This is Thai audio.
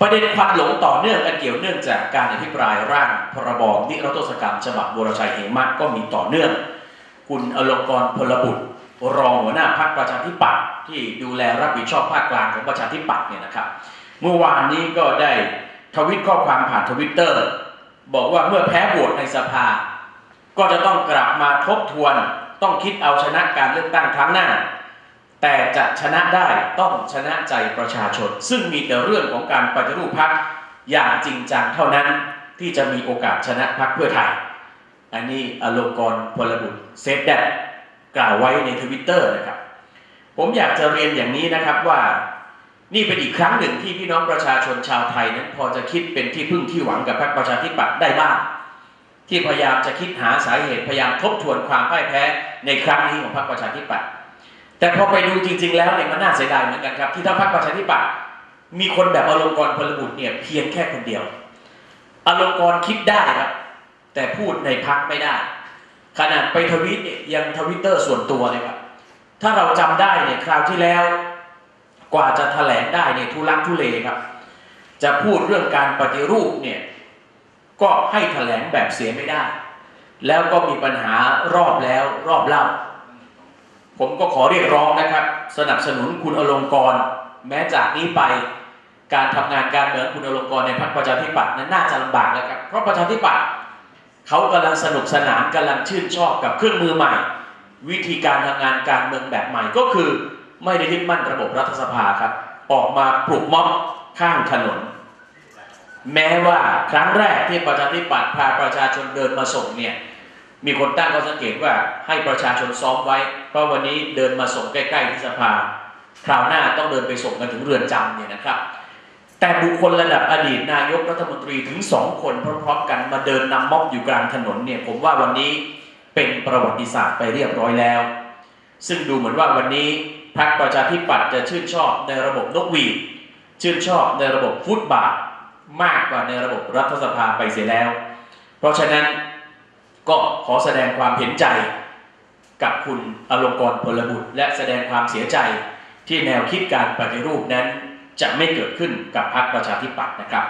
ประเด็นควันหลงต่อเนื่องกันเกี่ยวเนื่องจากการอภิปรายร่างพรบนิรโทษกรรมฉบับบรชัยเหมะก็มีต่อเนื่อง คุณอลงกรณ์พลบุตร รองหัวหน้าพรรคประชาธิปัตย์ที่ดูแลรับผิดชอบภาคกลางของประชาธิปัตย์เนี่ยนะครับ เมื่อวานนี้ก็ได้ทวิตข้อความผ่านทวิตเตอร์บอกว่าเมื่อแพ้โหวตในสภา ก็จะต้องกลับมาทบทวน ต้องคิดเอาชนะการเลือกตั้งครั้งหน้า แต่จะชนะได้ต้องชนะใจประชาชน ซึ่งมีแต่เรื่องของการปฏิรูปพรรคอย่างจริงจังเท่านั้นที่จะมีโอกาสชนะพรรคเพื่อไทย อันนี้อลงกรพลบุตรเซฟแดดกล่าวไว้ในทวิตเตอร์นะครับ ผมอยากจะเรียนอย่างนี้นะครับว่า นี่เป็นอีกครั้งหนึ่งที่พี่น้องประชาชนชาวไทยนั้นพอจะคิดเป็นที่พึ่งที่หวังกับพรรคประชาธิปัตย์ได้บ้างที่พยายามจะคิดหาสาเหตุพยายามทบทวนความพ่ายแพ้ในครั้งนี้ของพรรคประชาธิปัตย์ แต่พอไปดูจริง ๆ แล้วเนี่ยมันน่าเสียดายเหมือนกันครับ ที่ถ้าพรรคประชาธิปัตย์มีคนแบบอลงกรณ์กรพลบุตรเนี่ยเพียงแค่คนเดียวอลงกรณ์กรคิดได้ครับ แต่พูดในพักไม่ได้ ขนาดไปทวีตเนี่ยยังทวิตเตอร์ส่วนตัวเลยครับ ถ้าเราจำได้เนี่ยคราวที่แล้ว กว่าจะแถลงได้เนี่ยทุลักทุเลครับ จะพูดเรื่องการปฏิรูปเนี่ยก็ให้แถลงแบบเสียไม่ได้ แล้วก็มีปัญหารอบแล้วรอบเล่า ผมก็ขอเรียกร้องนะครับ สนับสนุนคุณอลงกร แม้จากนี้ไปการทำงานการเมืองคุณอลงกรในพรรคประชาธิปัตย์นั้นน่าจะลำบากแล้วครับ เพราะประชาธิปัตย์เขากำลังสนุกสนานกำลังชื่นชอบกับเครื่องมือใหม่ วิธีการทำงานการเมืองแบบใหม่ก็คือ ไม่ได้ยึดมั่นระบบรัฐสภาครับ ออกมาปลุกม็อบข้างถนน แม้ว่าครั้งแรกที่ประชาธิปัตย์พาประชาชนเดินมาส่งเนี่ย มีคนตั้งข้อสังเกตว่าให้ประชาชนซ้อมไว้ เพราะวันนี้เดินมาส่งใกล้ๆที่สภาคราวหน้าต้องเดินไปส่งกันถึงเรือนจำเนี่ยนะครับ แต่บุคคลระดับอดีตนายกรัฐมนตรีถึงสองคนพร้อมๆกันมาเดินนำม็อบอยู่กลางถนนเนี่ยผมว่าวันนี้เป็นประวัติศาสตร์ไปเรียบร้อยแล้ว ซึ่งดูเหมือนว่าวันนี้พรรคประชาธิปัตย์จะชื่นชอบในระบบนกหวีดชื่นชอบในระบบฟุตบาทมากกว่าในระบบรัฐสภาไปเสียแล้ว เพราะฉะนั้น ก็ขอแสดงความเห็นใจกับคุณอลงกรพลบุตร และแสดงความเสียใจที่แนวคิดการปฏิรูปนั้น จะไม่เกิดขึ้นกับพรรคประชาธิปัตย์นะครับ